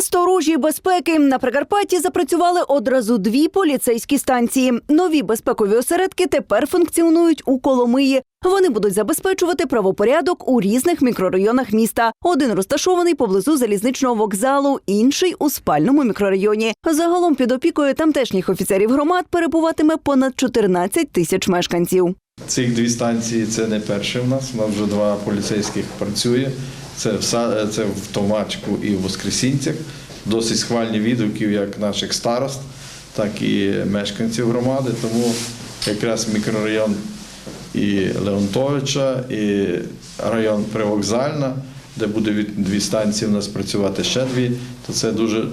Сторожі безпеки на Прикарпатті запрацювали одразу дві поліцейські станції. Нові безпекові осередки тепер функціонують у Коломиї. Вони будуть забезпечувати правопорядок у різних мікрорайонах міста. Один розташований поблизу залізничного вокзалу, інший у спальному мікрорайоні. Загалом під опікою тамтешніх офіцерів громад перебуватиме понад 14 тисяч мешканців. Цих дві станції це не перше в нас. У нас вже два поліцейських працює. Це в, це в Томачку і в Воскресінцях. Досить схвальні відгуків як наших старост, так і мешканців громади. Тому якраз мікрорайон і Леонтовича, і район Привокзальна, де буде від- дві станції у нас працювати ще дві, то це дуже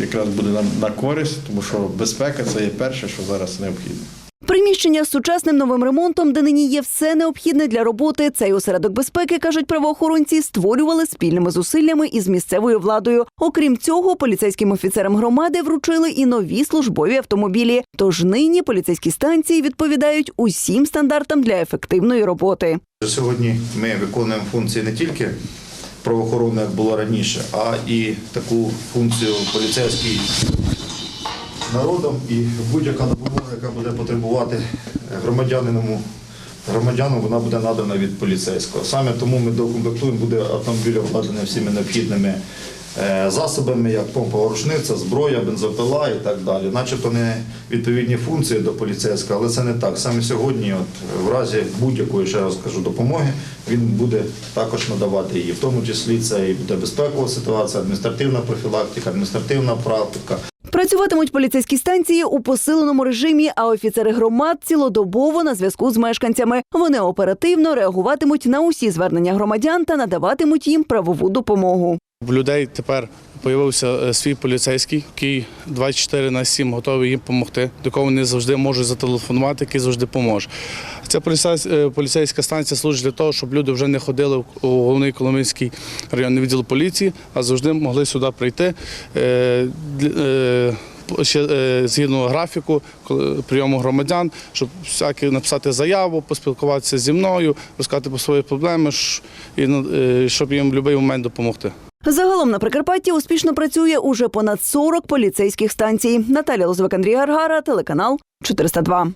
якраз буде нам на користь, тому що безпека це є перше, що зараз необхідно. Приміщення з сучасним новим ремонтом, де нині є все необхідне для роботи. Цей осередок безпеки, кажуть правоохоронці, створювали спільними зусиллями із місцевою владою. Окрім цього, поліцейським офіцерам громади вручили і нові службові автомобілі. Тож нині поліцейські станції відповідають усім стандартам для ефективної роботи. Сьогодні ми виконуємо функції не тільки правоохоронної, як було раніше, а і таку функцію поліцейський народом і будь-яка допомога, яка буде потребувати громадянину, громадянам, вона буде надана від поліцейського. Саме тому ми докомплектуємо, буде автомобіль обладнаний всіми необхідними е, засобами, як помпова рушниця, зброя, бензопила і так далі. Начебто не відповідні функції до поліцейського, але це не так. Саме сьогодні, от, в разі будь-якої, ще раз кажу, допомоги, він буде також надавати її. В тому числі це і буде безпекова ситуація, адміністративна профілактика, адміністративна практика. Працюватимуть поліцейські станції у посиленому режимі, а офіцери громад цілодобово на зв'язку з мешканцями. Вони оперативно реагуватимуть на усі звернення громадян та надаватимуть їм правову допомогу. В людей тепер з'явився е, свій поліцейський, який 24 на 7 готовий їм допомогти, до кого вони завжди можуть зателефонувати, який завжди поможе. Ця е, поліцейська станція служить для того, щоб люди вже не ходили у головний Коломийський районний відділ поліції, а завжди могли сюди прийти. е, Ще згідно графіку прийому громадян, щоб всякі написати заяву, поспілкуватися зі мною, розказати про свої проблеми, щоб їм в будь-який момент допомогти. Загалом на Прикарпатті успішно працює уже понад 40 поліцейських станцій. Наталя Лозвик, Андрій Гаргара, телеканал 402.